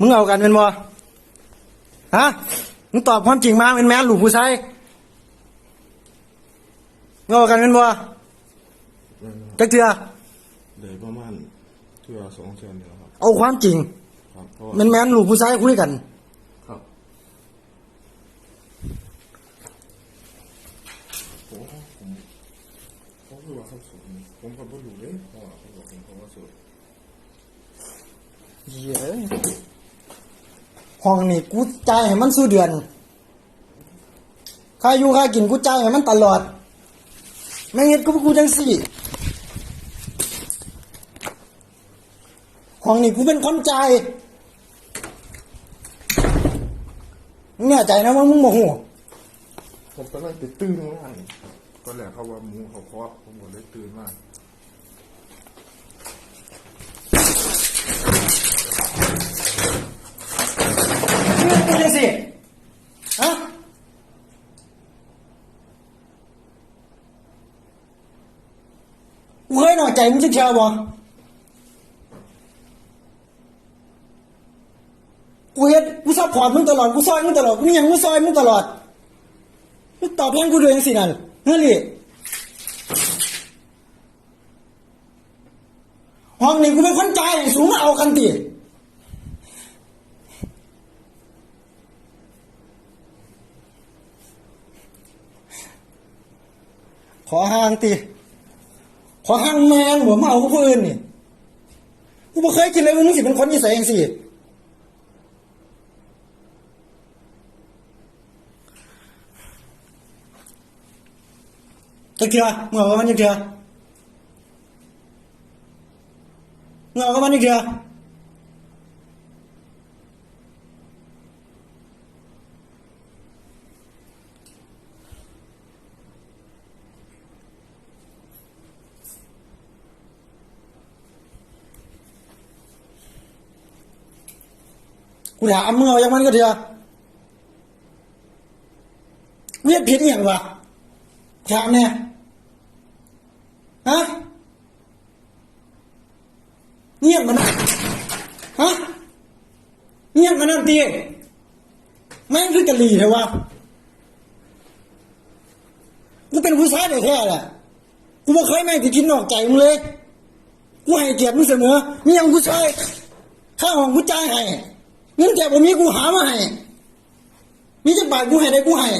มึงเอากันเป็นบ่ฮะมึงตอบความจริงมาเป็นแม่ลูกผู้ชายมึงเอากันเป็นบ่จักเถื่อเดี๋ยวประมาณเทื่อสองเทื่อเดียวครับเอาความจริงครับเพราะว่าแม่นแม่นลูกผู้ชายคุยกัน ครับผมว่าผมเขาคือว่าเขาสูงผมก็บ่รู้เลยเพราะว่าเขาบอกผมเขาว่าสูง เหี้ย ห้องนี่กูจ่ายให้มันสู้เดือนค่าอยู่ค่ากินกูจ่ายให้มันตลอด ไม่เฮ็ดกูกูจังสี่ห้องนี่กูเป็นคนจ่ายมึงแน่ใจนะว่ามึงโมโหผมก็เลยไปตื่นมาก็แหละเขาว่าหมูเขาเคาะผมก็เลยตื่นมามึ งกูจังสี่ฮะกูเคยหน่อใจมึงจะเชียวบ่กูเฮ็ดกูซัพพอร์ตมึงตลอดกูซอยมึงตลอดกูยังกูซอยมึงตลอดมึงตอบแทนกูด้วยจังสินั่นเฮ้ยห้องนี้กูเป็นคนจ่ายสูงมาเอากันติ ขอห่างติขอห่างแมงหัวมาเอาผู้อื่นนี่กูบ่เคยคิดเลยว่ามึงสิเป็นคนนิสัยจังซี่จักเถื่อมึงเอากับมันจักเถื่อมึงเอากับมันจักเถื่อ กูถามมึงเอาจากมันก็เถื่อเวียดผิดอย่างวะถามเนี่ยฮะเงียบมันนะฮะเงียบมันนั่นตีแม่งคือกะหรี่เถอะวะกูเป็นผู้ชายแท้ๆแหละกูไม่เคยแม่งจะกินนอกใจมึงเลย กูให้เกียรติมึงเสมอมียังผู้ชายข้าของกูจ่ายให้ เงินแกบ่มีกูหามาให้มีจักบาทกูให้ได้กูให้